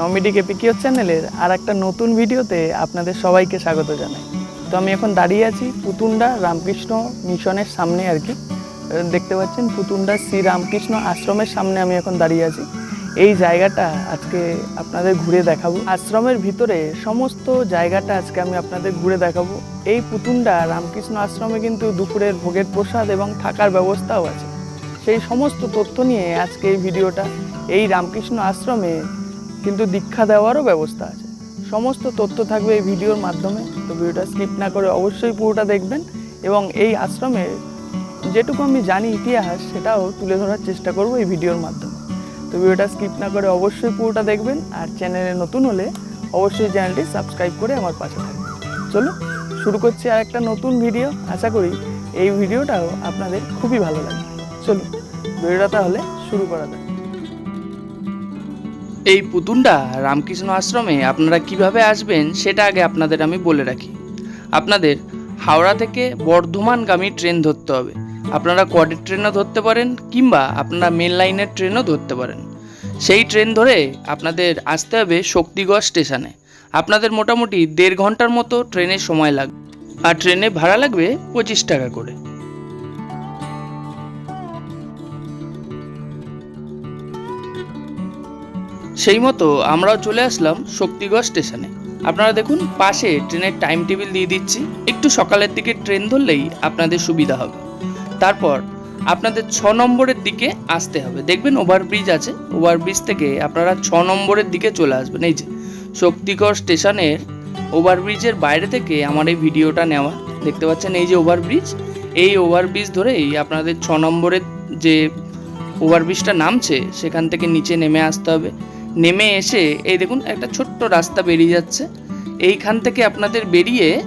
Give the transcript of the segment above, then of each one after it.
নমিডি কেপিকিও চ্যানেলের আর একটা নতুন ভিডিওতে আপনাদের সবাইকে স্বাগত জানাই। তো আমি এখন দাঁড়িয়ে আছি পুতুন্ডা রামকৃষ্ণ মিশনের সামনে আর কি। দেখতে পাচ্ছেন পুতুন্ডা শ্রী রামকৃষ্ণ আশ্রমের সামনে আমি এখন দাঁড়িয়ে আছি। এই জায়গাটা আজকে আপনাদের ঘুরে দেখাবো। আশ্রমের ভিতরে সমস্ত জায়গাটা আজকে আমি আপনাদের ঘুরে দেখাবো। এই পুতুন্ডা রামকৃষ্ণ আশ্রমে কিন্তু দুপুরের ভোগের প্রসাদ এবং থাকার ব্যবস্থাও আছে। সেই সমস্ত তথ্য নিয়ে আজকে এই ভিডিওটা এই রামকৃষ্ণ আশ্রমে কিন্তু দীক্ষা দেওয়ারও ব্যবস্থা আছে। সমস্ত তথ্য থাকবে এই ভিডিওর মাধ্যমে। তো ভিডিওটা স্কিপ না করে অবশ্যই পুরোটা দেখবেন এবং এই আশ্রমের যেটুকু আমি জানি ইতিহাস, সেটাও তুলে ধরার চেষ্টা করব এই ভিডিওর মাধ্যমে। তো ভিডিওটা স্কিপ না করে অবশ্যই পুরোটা দেখবেন আর চ্যানেলে নতুন হলে অবশ্যই চ্যানেলটি সাবস্ক্রাইব করে আমার পাশে থাকবেন। চলো শুরু করছি আর একটা নতুন ভিডিও। আশা করি এই ভিডিওটাও আপনাদের খুবই ভালো লাগবে। চলুন ভিডিওটা তাহলে শুরু করা যাক। এই পুতুনটা রামকৃষ্ণ আশ্রমে আপনারা কীভাবে আসবেন সেটা আগে আপনাদের আমি বলে রাখি। আপনাদের হাওড়া থেকে বর্ধমানগামী ট্রেন ধরতে হবে। আপনারা কোয়ার্ডের ট্রেনও ধরতে পারেন কিংবা আপনারা মেন লাইনের ট্রেনও ধরতে পারেন। সেই ট্রেন ধরে আপনাদের আসতে হবে শক্তিগড় স্টেশনে। আপনাদের মোটামুটি দেড় ঘণ্টার মতো ট্রেনের সময় লাগবে। আর ট্রেনে ভাড়া লাগবে পঁচিশ টাকা করে। সেই মতো আমরাও চলে আসলাম শক্তিগড় স্টেশনে। আপনারা দেখুন, পাশে ট্রেনের টাইম টেবিল দিয়ে দিচ্ছি। একটু সকালের দিকে ট্রেন ধরলেই আপনাদের সুবিধা হবে। তারপর আপনাদের ছ নম্বরের দিকে আসতে হবে। দেখবেন ওভারব্রিজ আছে। ওভারব্রিজ থেকে আপনারা ছ নম্বরের দিকে চলে আসবেন। এই যে, শক্তিগড় স্টেশনের ওভারব্রিজের বাইরে থেকে আমার এই ভিডিওটা নেওয়া। দেখতে পাচ্ছেন এই যে ওভারব্রিজ এই ওভারব্রিজ ধরেই আপনাদের ছ নম্বরের যে ওভারব্রিজটা নামছে, সেখান থেকে নিচে নেমে আসতে হবে। নেমে এসে এই দেখুন একটা ছোট্ট রাস্তা বেরিয়ে যাচ্ছে। এইখান থেকে আপনাদের বেরিয়ে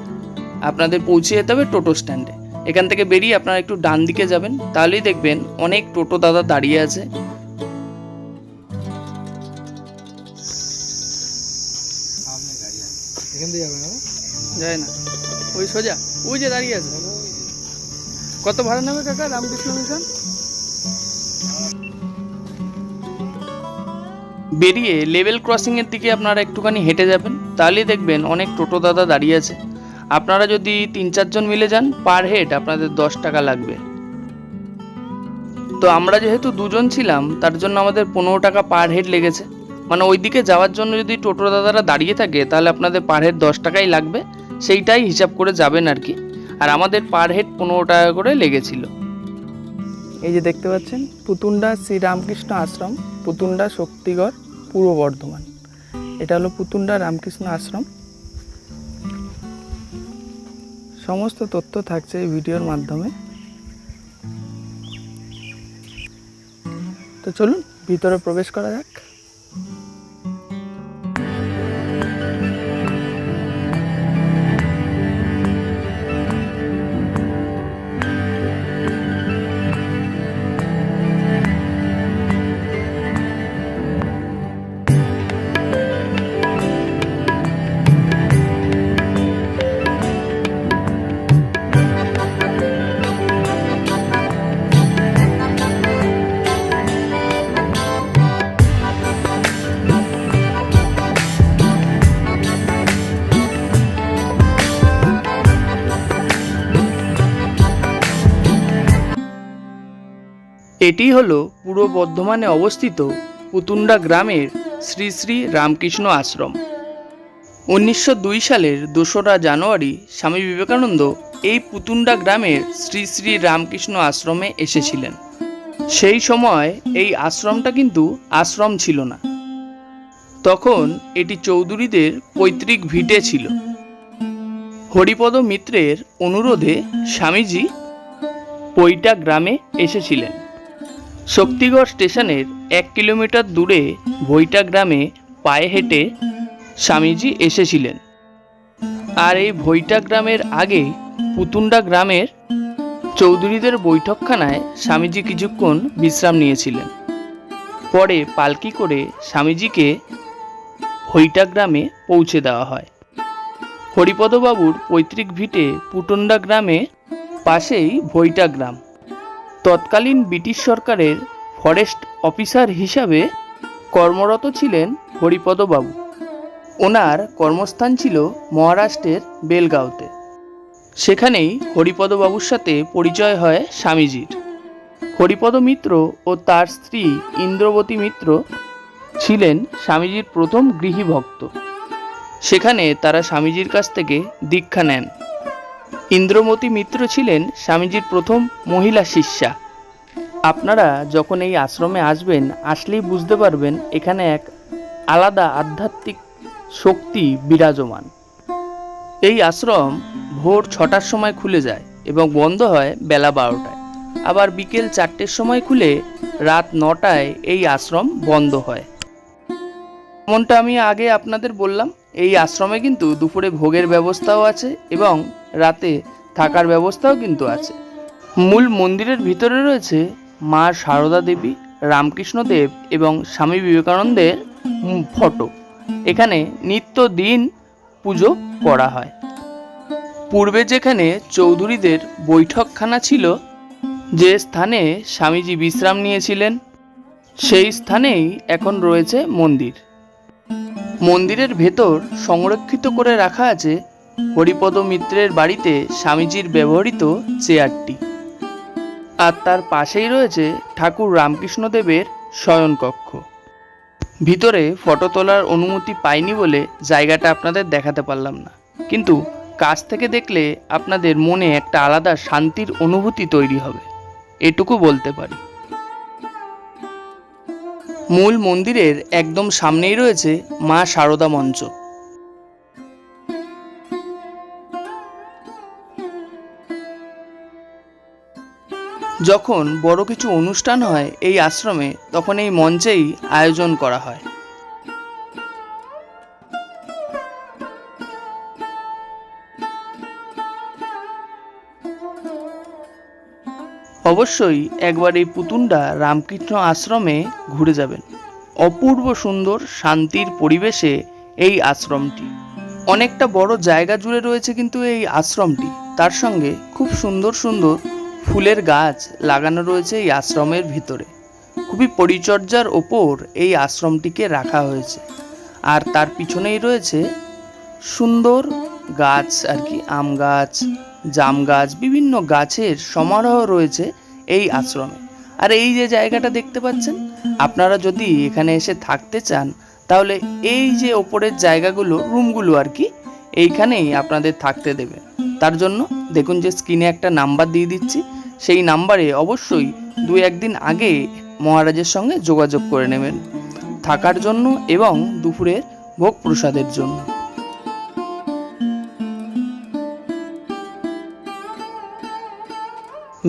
আপনাদের পৌঁছে যেতে হবে টোটো স্ট্যান্ডে। এখান থেকে বেরিয়ে আপনারা একটু ডান দিকে যাবেন তাহলেই দেখবেন অনেক টোটো দাদা দাঁড়িয়ে আছে। যায় না। ওই সোজা ওই যে দাঁড়িয়ে আছে। কত ভাড়া নেবে কাকা? রামকৃষ্ণ মিশন? বেরিয়ে লেভেল ক্রসিংয়ের দিকে আপনারা একটুখানি হেঁটে যাবেন, তাহলেই দেখবেন অনেক টোটো দাদা দাঁড়িয়ে আছে। আপনারা যদি তিন চারজন মিলে যান পার হেড আপনাদের দশ টাকা লাগবে। তো আমরা যেহেতু দুজন ছিলাম, তার জন্য আমাদের পনেরো টাকা পার হেড লেগেছে। মানে ওই দিকে যাওয়ার জন্য যদি টোটো দাদারা দাঁড়িয়ে থাকে, তাহলে আপনাদের পার হেড দশ টাকাই লাগবে। সেইটাই হিসাব করে যাবেন আর কি। আর আমাদের পার হেড পনেরো টাকা করে লেগেছিল। এই যে দেখতে পাচ্ছেন, পুতুন্ডা শ্রীরামকৃষ্ণ আশ্রম, পুতুন্ডা শক্তিগড়। পূর্ব বর্ধমান। এটা হলো পুতুন্ডা রামকৃষ্ণ আশ্রম। সমস্ত তথ্য থাকছে এই ভিডিওর মাধ্যমে। তো চলুন, ভিতরে প্রবেশ করা যাক। এটি হল পূর্ব বর্ধমানে অবস্থিত পুতুন্ডা গ্রামের শ্রী শ্রী রামকৃষ্ণ আশ্রম। উনিশশো দুই সালের দোসরা জানুয়ারি স্বামী বিবেকানন্দ এই পুতুন্ডা গ্রামের শ্রী শ্রী রামকৃষ্ণ আশ্রমে এসেছিলেন। সেই সময় এই আশ্রমটা কিন্তু আশ্রম ছিল না। তখন এটি চৌধুরীদের পৈতৃক ভিটে ছিল। হরিপদ মিত্রের অনুরোধে স্বামীজি পৈটা গ্রামে এসেছিলেন। শক্তিগড় স্টেশনের এক কিলোমিটার দূরে ভৈটা গ্রামে পায়ে হেঁটে স্বামীজি এসেছিলেন। আর এই ভৈটা গ্রামের আগে পুতুন্ডা গ্রামের চৌধুরীদের বৈঠকখানায় স্বামীজি কিছুক্ষণ বিশ্রাম নিয়েছিলেন। পরে পালকি করে স্বামীজিকে ভৈটা গ্রামে পৌঁছে দেওয়া হয়। হরিপদবাবুর পৈতৃক ভিটে পুটুন্ডা গ্রামে পাশেই ভৈটা গ্রাম। তৎকালীন ব্রিটিশ সরকারের ফরেস্ট অফিসার হিসাবে কর্মরত ছিলেন হরিপদবাবু। ওনার কর্মস্থান ছিল মহারাষ্ট্রের বেলগাঁওতে। সেখানেই হরিপদবাবুর সাথে পরিচয় হয় স্বামীজির। হরিপদ মিত্র ও তার স্ত্রী ইন্দ্রবতী মিত্র ছিলেন স্বামীজির প্রথম গৃহী ভক্ত সেখানে তারা স্বামীজির কাছ থেকে দীক্ষা নেন। ইন্দ্রমতী মিত্র ছিলেন স্বামীজির প্রথম মহিলা শিষ্যা। আপনারা যখন এই আশ্রমে আসবেন, আসলেই বুঝতে পারবেন এখানে এক আলাদা আধ্যাত্মিক শক্তি বিরাজমান। এই আশ্রম ভোর ছটার সময় খুলে যায় এবং বন্ধ হয় বেলা বারোটায়। আবার বিকেল চারটের সময় খুলে রাত নটায় এই আশ্রম বন্ধ হয়। যেমনটা আমি আগে আপনাদের বললাম এই আশ্রমে কিন্তু দুপুরে ভোগের ব্যবস্থাও আছে এবং রাতে থাকার ব্যবস্থাও কিন্তু আছে। মূল মন্দিরের ভিতরে রয়েছে মা সারদা দেবী, রামকৃষ্ণ দেব এবং স্বামী বিবেকানন্দের ফটো। এখানে নিত্যদিন পুজো করা হয়। পূর্বে যেখানে চৌধুরীদের বৈঠকখানা ছিল, যে স্থানে স্বামীজি বিশ্রাম নিয়েছিলেন, সেই স্থানেই এখন রয়েছে মন্দির। মন্দিরের ভেতর সংরক্ষিত করে রাখা আছে হরিপদ মিত্রের বাড়িতে স্বামীজির ব্যবহৃত চেয়ারটি। আর তার পাশেই রয়েছে ঠাকুর রামকৃষ্ণদেবের শয়নকক্ষ। ভিতরে ফটো তোলার অনুমতি পাইনি বলে জায়গাটা আপনাদের দেখাতে পারলাম না। কিন্তু কাছ থেকে দেখলে আপনাদের মনে একটা আলাদা শান্তির অনুভূতি তৈরি হবে। এটুকু বলতে পারি। মূল মন্দিরের একদম সামনেই রয়েছে মা সারদা মঞ্চ। যখন বড় কিছু অনুষ্ঠান হয় এই আশ্রমে, তখন এই মঞ্চেই আয়োজন করা হয়। অবশ্যই একবার এই পুতুনডা রামকৃষ্ণ আশ্রমে ঘুরে যাবেন। অপূর্ব সুন্দর শান্তির পরিবেশে এই আশ্রমটি। অনেকটা বড় জায়গা জুড়ে রয়েছে কিন্তু এই আশ্রমটি। তার সঙ্গে খুব সুন্দর সুন্দর ফুলের গাছ লাগানো রয়েছে এই আশ্রমের ভিতরে। খুবই পরিচর্যার ওপর এই আশ্রমটিকে রাখা হয়েছে। আর তার পিছনেই রয়েছে সুন্দর গাছ আর কি, আম গাছ, জাম গাছ, বিভিন্ন গাছের সমারোহ রয়েছে এই আশ্রমে। আর এই যে জায়গাটা দেখতে পাচ্ছেন, আপনারা যদি এখানে এসে থাকতে চান, তাহলে এই যে ওপরের জায়গাগুলো, রুমগুলো আর কি, এইখানেই আপনাদের থাকতে দেবে। তার জন্য দেখুন যে স্ক্রিনে একটা নাম্বার দিয়ে দিচ্ছি। সেই নাম্বারে অবশ্যই দু একদিন আগে মহারাজের সঙ্গে যোগাযোগ করে নেবেন। থাকার জন্য এবং দুপুরের ভোগ প্রসাদের জন্য।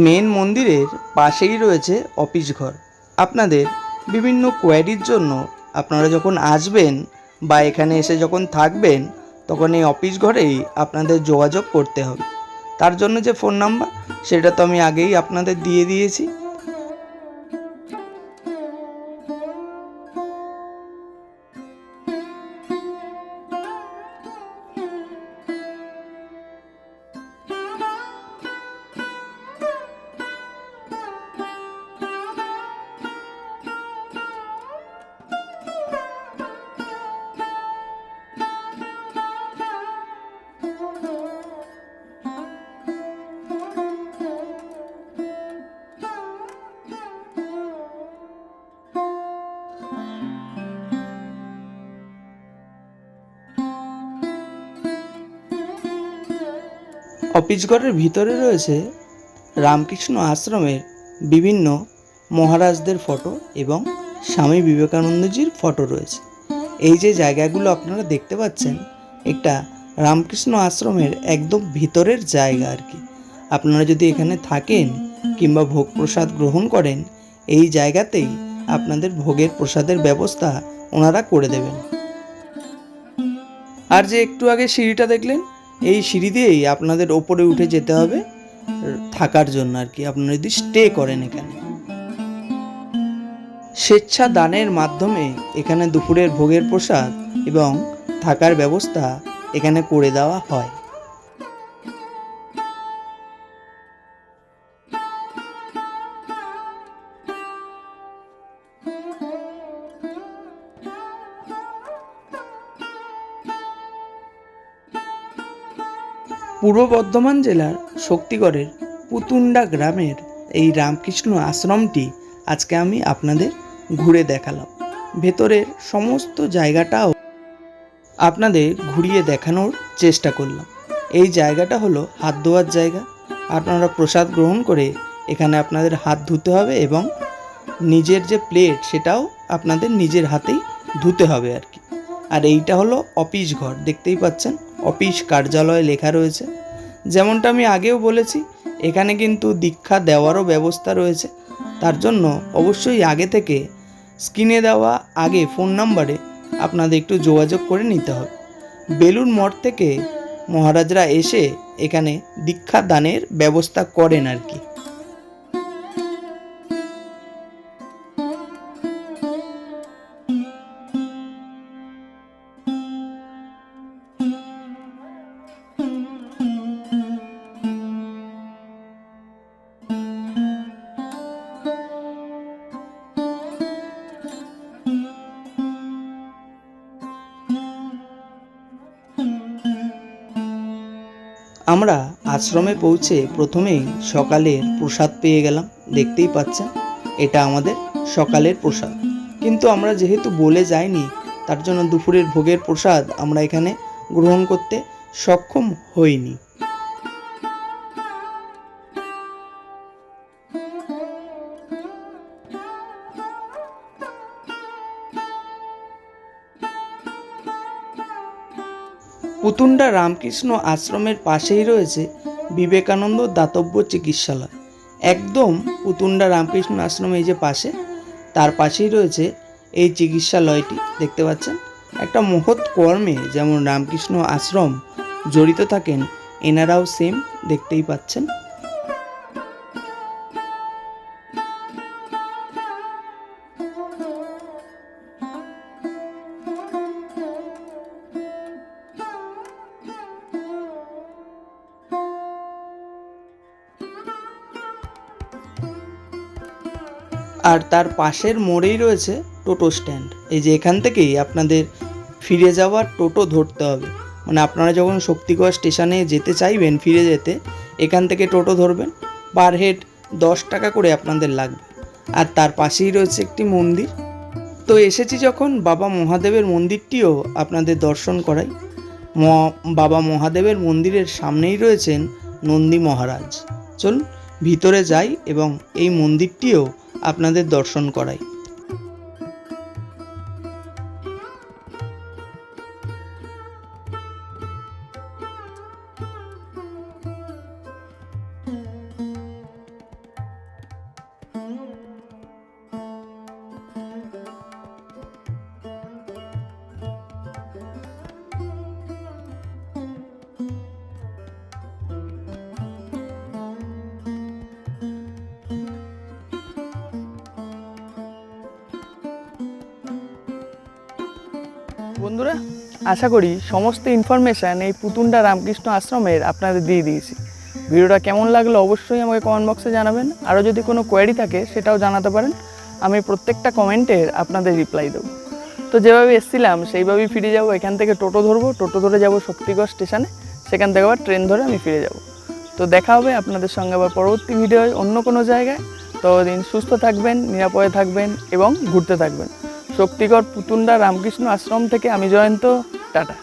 মেন মন্দিরের পাশেই রয়েছে অফিস ঘর। আপনাদের বিভিন্ন কোয়ারির জন্য আপনারা যখন আসবেন বা এখানে এসে যখন থাকবেন, তখন এই অফিস ঘরেই আপনাদের যোগাযোগ করতে হবে। তার জন্য যে ফোন নাম্বার সেটা তো আমি আগেই আপনাদের দিয়ে দিয়েছি। অফিস ঘরের ভিতরে রয়েছে রামকৃষ্ণ আশ্রমের বিভিন্ন মহারাজদের ফটো এবং স্বামী বিবেকানন্দজির ফটো রয়েছে। এই যে জায়গাগুলো আপনারা দেখতে পাচ্ছেন, এটা রামকৃষ্ণ আশ্রমের একদম ভিতরের জায়গা আর কি। আপনারা যদি এখানে থাকেন কিংবা ভোগ প্রসাদ গ্রহণ করেন, এই জায়গাতেই আপনাদের ভোগের প্রসাদের ব্যবস্থা ওনারা করে দেবেন। আর যে একটু আগে সিঁড়িটা দেখলেন এই সিঁড়ি দিয়েই আপনাদের ওপরে উঠে যেতে হবে, থাকার জন্য আর কি। আপনারা যদি স্টে করেন এখানে। স্বেচ্ছা দানের মাধ্যমে এখানে দুপুরের ভোগের প্রসাদ এবং থাকার ব্যবস্থা এখানে করে দেওয়া হয়। পূর্ব বর্ধমান জেলার শক্তিগড়ের পুতুন্ডা গ্রামের এই রামকৃষ্ণ আশ্রমটি আজকে আমি আপনাদের ঘুরে দেখালাম। ভেতরের সমস্ত জায়গাটাও আপনাদের ঘুরিয়ে দেখানোর চেষ্টা করলাম। এই জায়গাটা হলো হাত ধোয়ার জায়গা। আপনারা প্রসাদ গ্রহণ করে এখানে আপনাদের হাত ধুতে হবে এবং নিজের যে প্লেট সেটাও আপনাদের নিজের হাতেই ধুতে হবে আর কি। আর এইটা হলো অফিস ঘর, দেখতেই পাচ্ছেন? অফিস কার্যালয় লেখা রয়েছে। যেমনটা আমি আগেও বলেছি, এখানে কিন্তু দীক্ষা দেওয়ারও ব্যবস্থা রয়েছে। তার জন্য অবশ্যই আগে থেকে স্ক্রিনে দেওয়া আগে ফোন নাম্বারে আপনাদের একটু যোগাযোগ করে নিতে হবে। বেলুন মঠ থেকে মহারাজরা এসে এখানে দীক্ষা দানের ব্যবস্থা করেন আর কি। আমরা আশ্রমে পৌঁছে প্রথমেই সকালের প্রসাদ পেয়ে গেলাম। দেখতেই পাচ্ছেন, এটা আমাদের সকালের প্রসাদ। কিন্তু আমরা যেহেতু বলে যাইনি, তার জন্য দুপুরের ভোগের প্রসাদ আমরা এখানে গ্রহণ করতে সক্ষম হইনি। পুতুন্ডা রামকৃষ্ণ আশ্রমের পাশেই রয়েছে বিবেকানন্দ দাতব্য চিকিৎসালয়। একদম পুতুন্ডা রামকৃষ্ণ আশ্রমে এই যে পাশে, তার পাশেই রয়েছে এই চিকিৎসালয়টি। দেখতে পাচ্ছেন? একটা মহৎ কর্মে যেমন রামকৃষ্ণ আশ্রম জড়িত থাকেন, এনারাও সেম দেখতেই পাচ্ছেন। আর তার পাশের মোড়েই রয়েছে টোটো স্ট্যান্ড। এই যে এখান থেকেই আপনাদের ফিরে যাওয়ার টোটো ধরতে হবে। মানে আপনারা যখন শক্তিগড় স্টেশনে যেতে চাইবেন ফিরে যেতে, এখান থেকে টোটো ধরবেন, পার হেড দশ টাকা করে আপনাদের লাগবে। আর তার পাশেই রয়েছে একটি মন্দির। তো এসেছি যখন বাবা মহাদেবের মন্দিরটিও আপনাদের দর্শন করাই। বাবা মহাদেবের মন্দিরের সামনেই রয়েছেন নন্দী মহারাজ। চলুন, ভিতরে যাই এবং এই মন্দিরটিও আপনাদের দর্শন করাই। বন্ধুরা, আশা করি সমস্ত ইনফরমেশান এই পুতুন্ডা রামকৃষ্ণ আশ্রমের আপনাদের দিয়ে দিয়েছি। ভিডিওটা কেমন লাগল অবশ্যই আমাকে কমেন্ট বক্সে জানাবেন। আরও যদি কোনো কোয়ারি থাকে সেটাও জানাতে পারেন। আমি প্রত্যেকটা কমেন্টের আপনাদের রিপ্লাই দেবো। তো যেভাবে এসেছিলাম, সেইভাবেই ফিরে যাব। এখান থেকে টোটো ধরবো, টোটো ধরে যাব শক্তিগড় স্টেশনে সেখান থেকে আবার ট্রেন ধরে আমি ফিরে যাব। তো দেখা হবে আপনাদের সঙ্গে আবার পরবর্তী ভিডিওয় অন্য কোনো জায়গায়। ততদিন সুস্থ থাকবেন, নিরাপদে থাকবেন এবং ঘুরতে থাকবেন। শক্তিগড় পুতুন্ডা রামকৃষ্ণ আশ্রম থেকে আমি জয়ন্ত টাটা।